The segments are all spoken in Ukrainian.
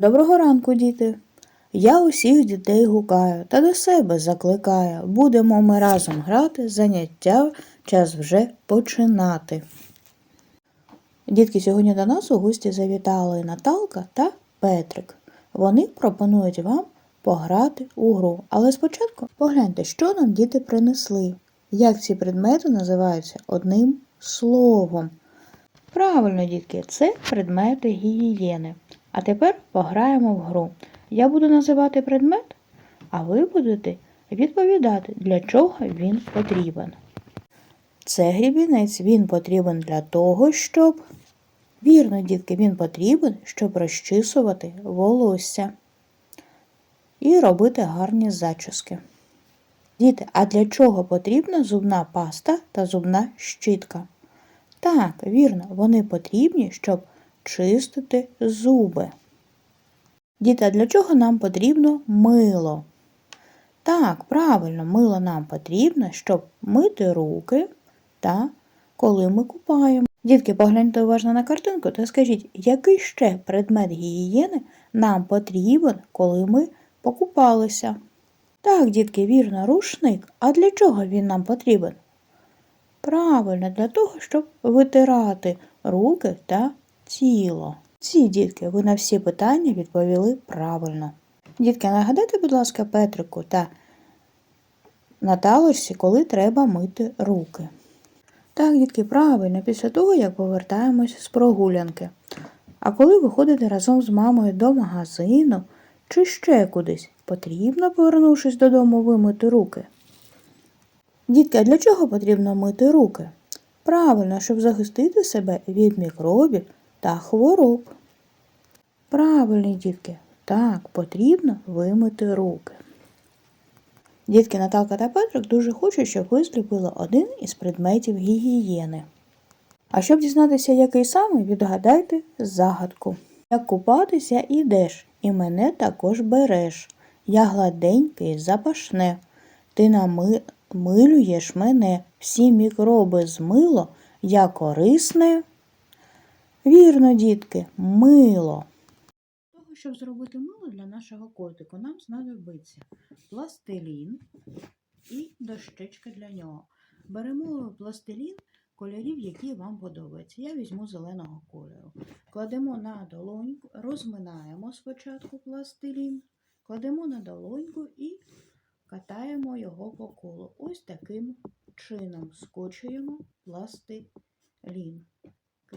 Доброго ранку, діти! Я усіх дітей гукаю та до себе закликаю. Будемо ми разом грати, заняття час вже починати. Дітки, сьогодні до нас у гості завітали Наталка та Петрик. Вони пропонують вам пограти у гру. Але спочатку погляньте, що нам діти принесли. Як ці предмети називаються одним словом. Правильно, дітки, це предмети гігієни. А тепер пограємо в гру. Я буду називати предмет, а ви будете відповідати, для чого він потрібен. Це грібінець, він потрібен для того, щоб. Вірно, дітки, він потрібен, щоб розчісувати волосся і робити гарні зачіски. Діти, а для чого потрібна зубна паста та зубна щітка? Так, вірно, вони потрібні, щоб чистити зуби. Діти, а для чого нам потрібно мило? Так, правильно, мило нам потрібно, щоб мити руки та коли ми купаємо. Дітки, погляньте уважно на картинку та скажіть, який ще предмет гігієни нам потрібен, коли ми покупалися? Так, дітки, вірно, рушник. А для чого він нам потрібен? Правильно, для того, щоб витирати руки та тіло. Ці дітки, ви на всі питання відповіли правильно. Дітки, нагадайте, будь ласка, Петрику та Наталочці, коли треба мити руки. Так, дітки, правильно, після того, як повертаємось з прогулянки. А коли виходите разом з мамою до магазину чи ще кудись, потрібно, повернувшись додому, вимити руки. Дітки, а для чого потрібно мити руки? Правильно, щоб захистити себе від мікробів та хвороб. Правильні дітки, так, потрібно вимити руки. Дітки Наталка та Петрик дуже хочуть, щоб ви зліпили один із предметів гігієни. А щоб дізнатися, який саме, відгадайте загадку. Як купатися ідеш, і мене також береш. Я гладенький, запашне. Ти намилюєш мене, всі мікроби змило, я корисне. Вірно, дітки, мило. Для того, щоб зробити мило для нашого котику, нам знадобиться пластилін і дощечка для нього. Беремо пластилін кольорів, які вам подобаються. Я візьму зеленого кольору. Кладемо на долоньку, розминаємо спочатку пластилін, кладемо на долоньку і катаємо його по колу. Ось таким чином скочуємо пластилін. І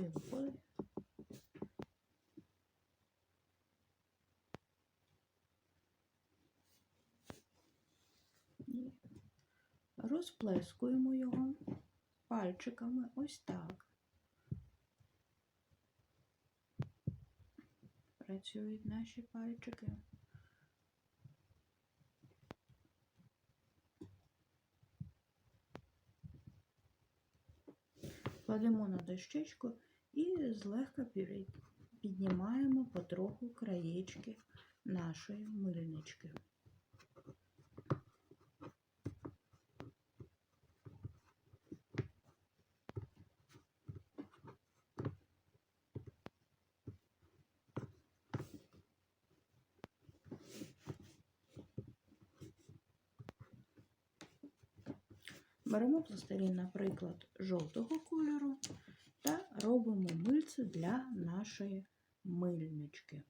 розплескуємо його пальчиками ось так. Працюють наші пальчики. Кладемо на дощечку і злегка піднімаємо потроху краєчки нашої мильнички. Беремо пластилін, наприклад, жовтого кольору та робимо мильце для нашої мильнички.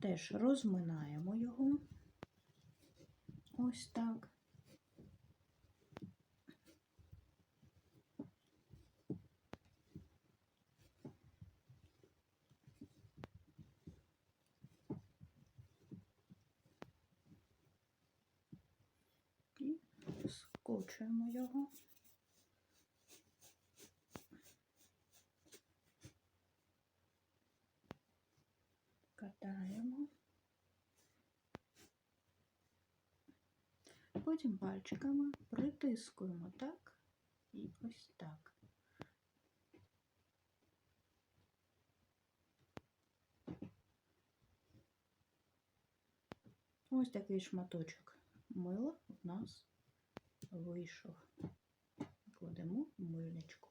Теж розминаємо його ось так. І скочуємо його. Катаємо. Потім пальчиками притискуємо так і ось так. Ось такий шматочок мила у нас вийшов. Кладемо в мильничку.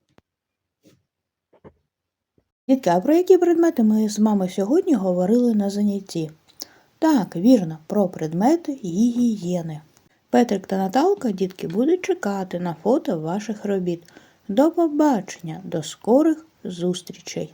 Дітки, а про які предмети ми з мамою сьогодні говорили на занятті? Так, вірно, про предмети гігієни. Петрик та Наталка, дітки, будуть чекати на фото ваших робіт. До побачення, до скорих зустрічей!